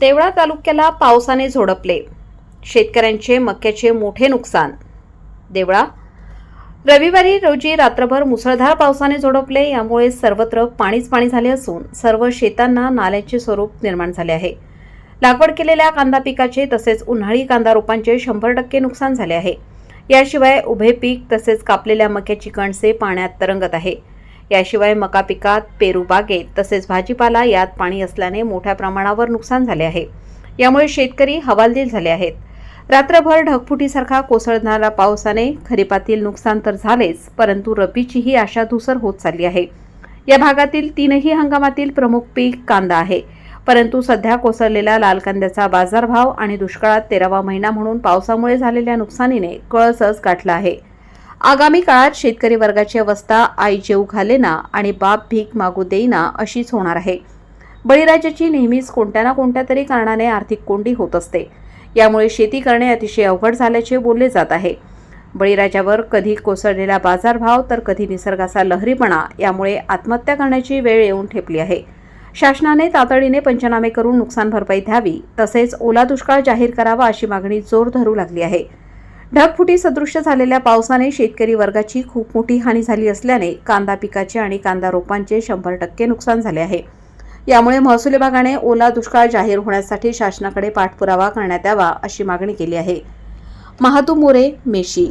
देवळा तालुक्याला पावसाने झोडपले. शेतकऱ्यांचे मक्याचे मोठे नुकसान. देवळा रविवारी रोजी रात्रभर मुसळधार पावसाने झोडपले यामुळे सर्वत्र पाणीच पाणी झाले असून सर्व शेतांना नाल्याचे स्वरूप निर्माण झाले आहे. लागवड केलेल्या कांदा पिकाचे तसेच उन्हाळी कांदा रोपांचे शंभर टक्के नुकसान झाले आहे. याशिवाय उभे पीक तसेच कापलेल्या मक्याची कणसे पाण्यात तरंगत आहे. याशिवाय मका पिकात पेरू बागेत तसेच भाजीपाला यात पाणी असल्याने मोठ्या प्रमाणावर नुकसान झाले आहे. यामुळे शेतकरी हवालदिल झाले आहेत. रात्रभर ढगफुटीसारखा कोसळणाऱ्या पावसाने खरीपातील नुकसान तर झालेच परंतु रब्बीचीही आशा धुसर होत चालली आहे. या भागातील तीनही हंगामातील प्रमुख पीक कांदा आहे. परंतु सध्या कोसळलेला लाल कांद्याचा बाजारभाव आणि दुष्काळात तेरावा महिना म्हणून पावसामुळे झालेल्या नुकसानीने कळसच गाठला आहे. आगामी काळात शेतकरी वर्गाची अवस्था आई जेऊ घालेना आणि बाप भीक मागू देईना अशीच होणार आहे. बळीराजाची नेहमीच कोणत्या ना कोणत्या तरी कारणाने आर्थिक कोंडी होत असते. यामुळे शेती करणे अतिशय अवघड झाल्याचे बोलले जात आहे. बळीराजावर कधी कोसळलेला बाजारभाव तर कधी निसर्गाचा लहरीपणा यामुळे आत्महत्या करण्याची वेळ येऊन ठेपली आहे. शासनाने तातडीने पंचनामे करून नुकसान भरपाई द्यावी तसेच ओला दुष्काळ जाहीर करावा अशी मागणी जोर धरू लागली आहे. ढगफुटी सदृश्य झालेल्या पावसाने शेतकरी वर्गाची खूप मोठी हानी झाली असल्याने कांदा पिकाचे आणि कांदा रोपांचे शंभर टक्के नुकसान झाले आहे. यामुळे महसूल विभागाने ओला दुष्काळ जाहीर होण्यासाठी शासनाकडे पाठपुरावा करण्यात यावा अशी मागणी केली आहे. महातू मोरे मेशी.